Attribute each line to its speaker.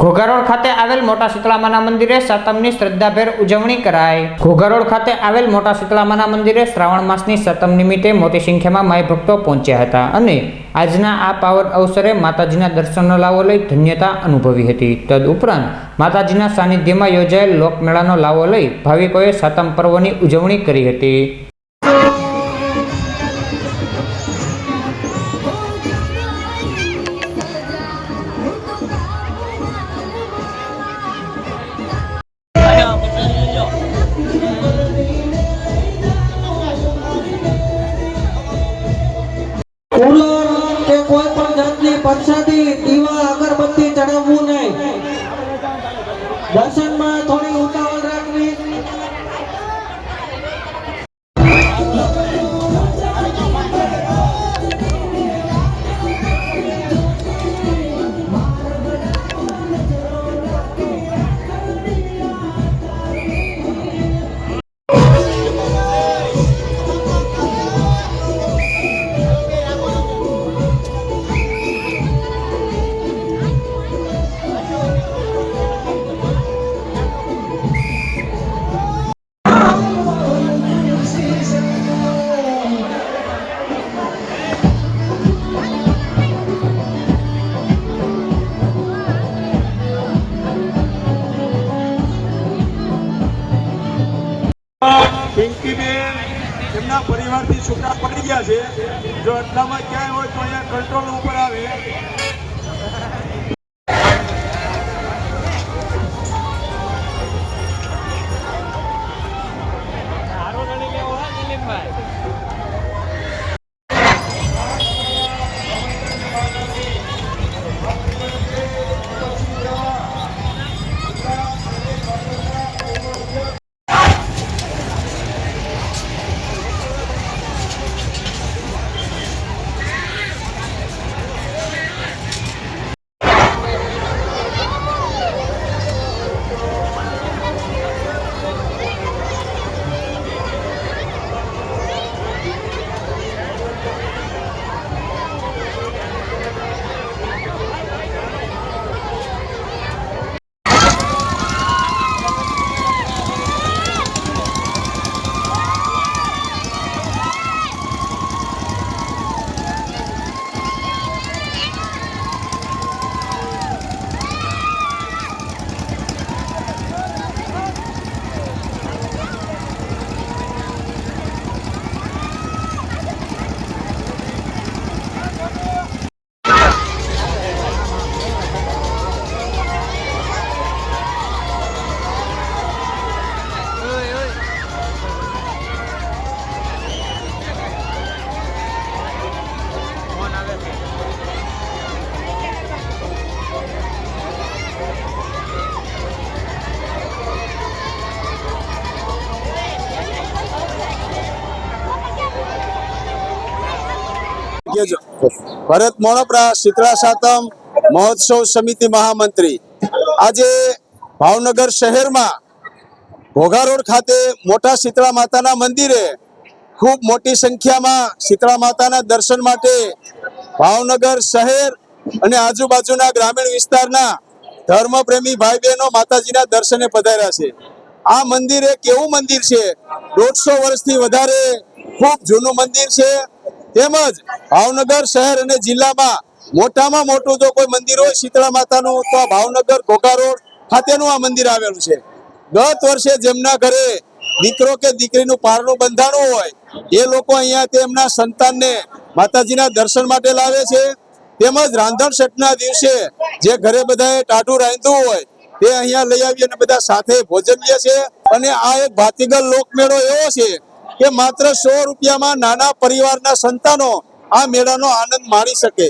Speaker 1: ઘોઘારોડ ખાતે આવેલ મોટા શીતળામાના મંદિરે સાતમની શ્રદ્ધાભેર ઉજવણી કરાઈ. ઘોઘારોડ ખાતે આવેલ મોટા શીતળામાના મંદિરે શ્રાવણ માસની સાતમ નિમિત્તે મોટી સંખ્યામાં માય ભક્તો પહોંચ્યા હતા અને આજના આ પાવન અવસરે માતાજીના દર્શનનો લાવો લઈ ધન્યતા અનુભવી હતી. તદુપરાંત માતાજીના સાનિધ્યમાં યોજાયેલ લોકમેળાનો લાવો લઈ ભાવિકોએ સાતમ પર્વની ઉજવણી કરી હતી.
Speaker 2: જાતની પ્રસાદી દીવા અગરબત્તી ચડાવવું નહીં. દર્શનમાં
Speaker 3: પિંકીબેન એમના પરિવારથી છૂટા પડી ગયા છે. જો એટલામાં ક્યાંય હોય તો અહીંયા કંટ્રોલ ઉપર આવે. ભરત મોણપરા શીતળા સાતમ, મહોત્સવ સમિતિ મહામંત્રી. આજે ભાવનગર શહેરમાં ઘોઘા રોડ ખાતે મોટા શીતળા માતાના મંદિરે ખૂબ મોટી સંખ્યામાં શીતળા માતાના દર્શન માટે ભાવનગર શહેર અને આજુબાજુના ગ્રામીણ વિસ્તારના ધર્મપ્રેમી ભાઈ બહેનો માતાજીના દર્શને પધાર્યા છે. આ મંદિર એક એવું મંદિર છે, દોઢસો વર્ષથી વધારે ખૂબ જૂનું મંદિર છે. તેમજ ભાવનગર શહેર અને જિલ્લામાં મોટામાં મોટું જો કોઈ મંદિર હોય શીતળા માતાનું, તો આ ભાવનગર ઘોઘા રોડ ખાતેનું આ મંદિર આવેલું છે. ગત વર્ષે જેમના ઘરે દીકરો કે દીકરીનું પારણું બંધાણું હોય, એ લોકો અહીંયા તેમના સંતાનને માતાજીના દર્શન માટે લાવે છે. તેમજ રાંધણ છઠના દિવસે જે ઘરે બધાએ ટાઢું રાંધ્યું હોય, તે અહીંયા લઈ આવી અને બધા સાથે ભોજન લે છે. અને આ એક ભાતીગળ લોકમેળો એવો છે કે માત્ર સો રૂપિયામાં નાના પરિવારના સંતાનો આ મેળાનો આનંદ માણી શકે.